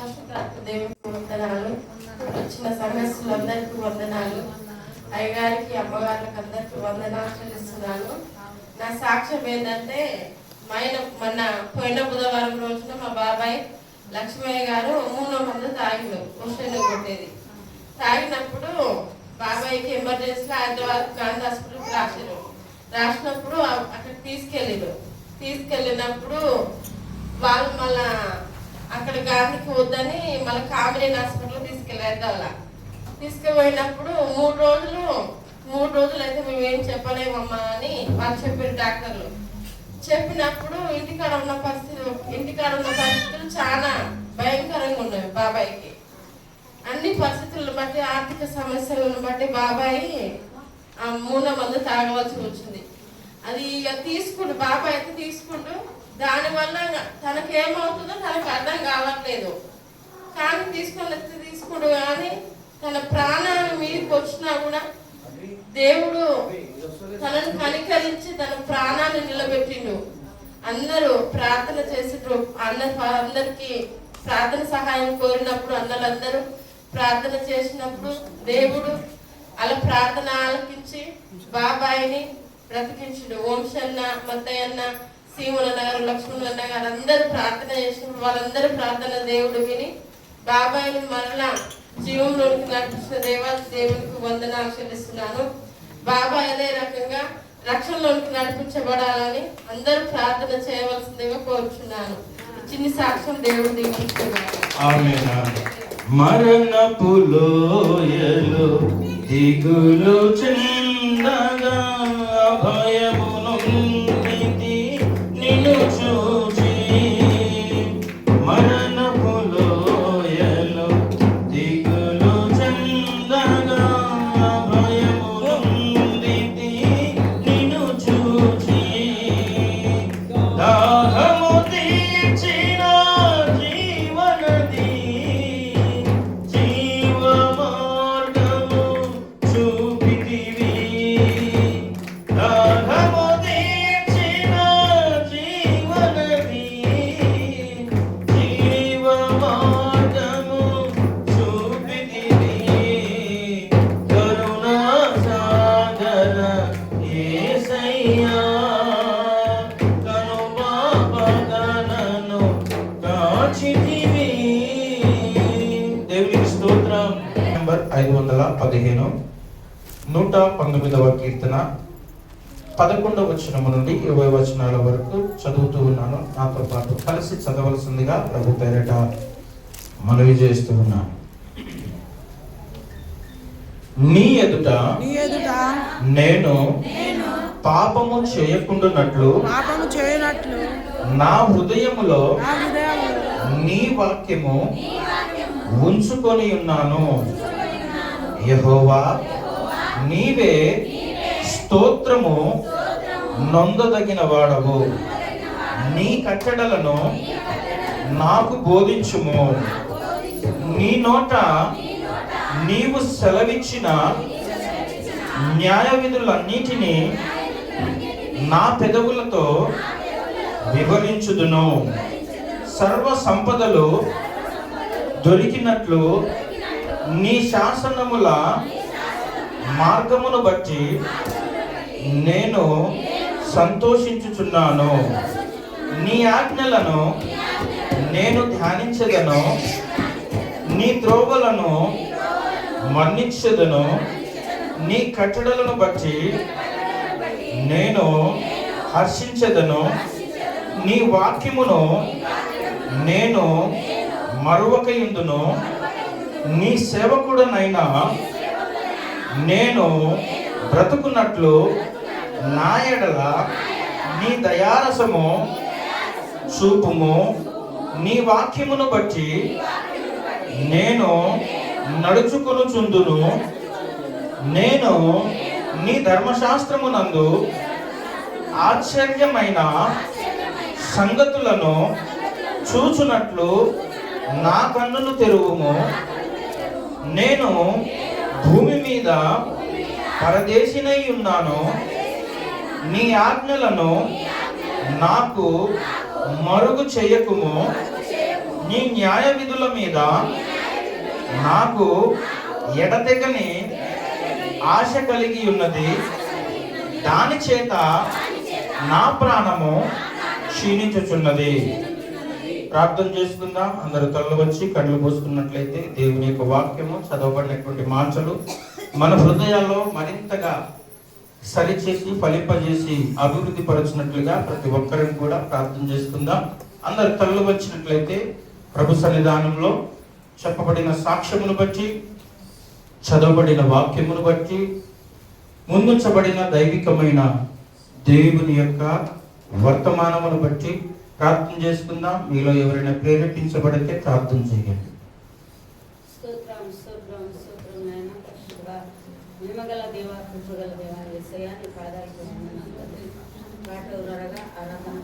వందనాలు వచ్చిన సమస్యలందరికీ వందనాలు అయ్యగారికి అమ్మగారికి అందరికీ వందనాలు చెల్లిస్తున్నాను నా సాక్ష్యం ఏంటంటే మైన మొన్న పోయిన బుధవారం రోజున మా బాబాయ్ లక్ష్మయ్య గారు మూడో మంది తాగిండు క్వశ్చన్ కొట్టేది తాగినప్పుడు బాబాయ్కి ఎమర్జెన్సీలో హైదరాబాద్ గాంధీ హాస్పిటల్కి రాశారు రాసినప్పుడు అక్కడ అక్కడికి తీసుకెళ్ళారు. తీసుకెళ్ళినప్పుడు వాళ్ళు మళ్ళీ అక్కడ గాంధీకి వద్దని మళ్ళీ కామినేని హాస్పిటల్ తీసుకెళ్ళారు తీసుకుపోయినప్పుడు మూడు రోజులు మూడు రోజులు అయితే మేము ఏం చెప్పలేమమ్మా అని వాళ్ళు చెప్పారు డాక్టర్లు. చెప్పినప్పుడు ఇంటికాడ ఉన్న పరిస్థితులు ఇంటికాడ ఉన్న పరిస్థితులు చాలా భయంకరంగా ఉన్నాయి బాబాయ్కి. అన్ని పరిస్థితులను బట్టి ఆర్థిక సమస్యలను బట్టి బాబాయి మూల మూడో మందు తాగవలసి వచ్చింది. అది ఇక తీసుకుండు బాబాయ్ అయితే తీసుకుండు. దానివల్ల తనకి ఏమవుతుందో తనకు అర్థం కావట్లేదు. కానీ తీసుకొని వస్తే కానీ తన ప్రాణాలు మీదకి వచ్చినా కూడా దేవుడు తనను కనికరించి తన ప్రాణాన్ని నిలబెట్టిండు. అందరూ ప్రార్థన చేసిండ్రు అందరు అందరికి ప్రార్థన సహాయం కోరినప్పుడు అందరందరూ ప్రార్థన చేసినప్పుడు దేవుడు అలా ప్రార్థన ఆలకించి బాబాయిని బ్రతికించుడు వంశన్న మత్తయ్యన్న సీమలన్న గారు లక్ష్మణన్న గారు అందరూ ప్రార్థన చేసినప్పుడు వాళ్ళందరూ ప్రార్థన దేవుడు విని బాబాయిని మరలా జీవంలోనికి నడిపించిన దేవా దేవునికి వందనాలు చెల్లిస్తున్నాను. బాబాయ్ అదే రకంగా రక్షణలోనికి నడిపించబడాలని అందరూ ప్రార్థన చేయవలసిందిగా కోరుచున్నాను. చిన్ని సాక్ష్యం దేవుడు దీవించుకున్నాను మరణ ఆమేన్. దిగులు చిన్న see you, ఐదు వందల పదిహేను నూట పంతొమ్మిదవ కీర్తన పదకొండవ వచనము నుండి ఇరవై వచనాల వరకు చదువుతూ ఉన్నాను. నాతో పాటు కలిసి చదవలసిందిగా ప్రభు పేరట మనవి చేస్తూ ఉన్నాను. నీ ఎదుట నేను పాపము చేయకుండానట్లు పాపము చేయనట్లు నా హృదయములో నీ వాక్యము ఉంచుకొని ఉన్నాను. యహోవా నీవే స్తోత్రము నొందదగిన వాడవు నీ కట్టడలను నాకు బోధించుము. నీ నోట నీవు సెలవిచ్చిన న్యాయ విధులన్నిటినీ నా పెదవులతో వివరించుదును. సర్వ సంపదలు దొరికినట్లు నీ శాసనముల మార్గమును బట్టి నేను సంతోషించుచున్నాను. నీ ఆజ్ఞలను నేను ధ్యానించదను. నీ త్రోవలను మన్నించదను. నీ కట్టడలను బట్టి నేను హర్షించదను. నీ వాక్యమును నేను మరువకయుందును. నీ సేవకుడనైనా నేను బ్రతుకున్నట్లు నా ఎడల నీ దయారసము చూపుము. నీ వాక్యమును బట్టి నేను నడుచుకును చుందును. నేను నీ ధర్మశాస్త్రమునందు ఆశ్చర్యమైన సంగతులను చూచునట్లు నా కన్నులు తెరువుము. నేను భూమి మీద పరదేశినై ఉన్నాను నీ ఆజ్ఞలను నాకు మరుగు చేయకుము. నీ న్యాయ విధుల మీద నాకు ఎడతెగని ఆశ కలిగి ఉన్నది దాని చేత నా ప్రాణము క్షీణించుచున్నది. ప్రార్థన చేసుకుందాం. అందరూ తలలు వచ్చి కళ్ళు పోసుకున్నట్లయితే దేవుని యొక్క వాక్యము చదవబడినటువంటి మాటలు మన హృదయాల్లో మరింతగా సరిచేసి ఫలింపజేసి అభివృద్ధి పరచినట్లుగా ప్రతి ఒక్కరిని కూడా ప్రార్థన చేసుకుందాం. అందరు తల్లు వచ్చినట్లయితే ప్రభు సన్నిధానంలో చెప్పబడిన సాక్ష్యమును బట్టి చదవబడిన వాక్యమును బట్టి ముందుంచబడిన దైవికమైన దేవుని యొక్క వర్తమానమును బట్టి ప్రార్థన చేసుకుందాం. మీలో ఎవరైనా ప్రేరేపించబడితే ప్రార్థన చేయండి. స్తోత్రం దేవ కృపగల దేవ యేసయ్య నీ పాదాలకు వందనాలు పాట ఆరాధన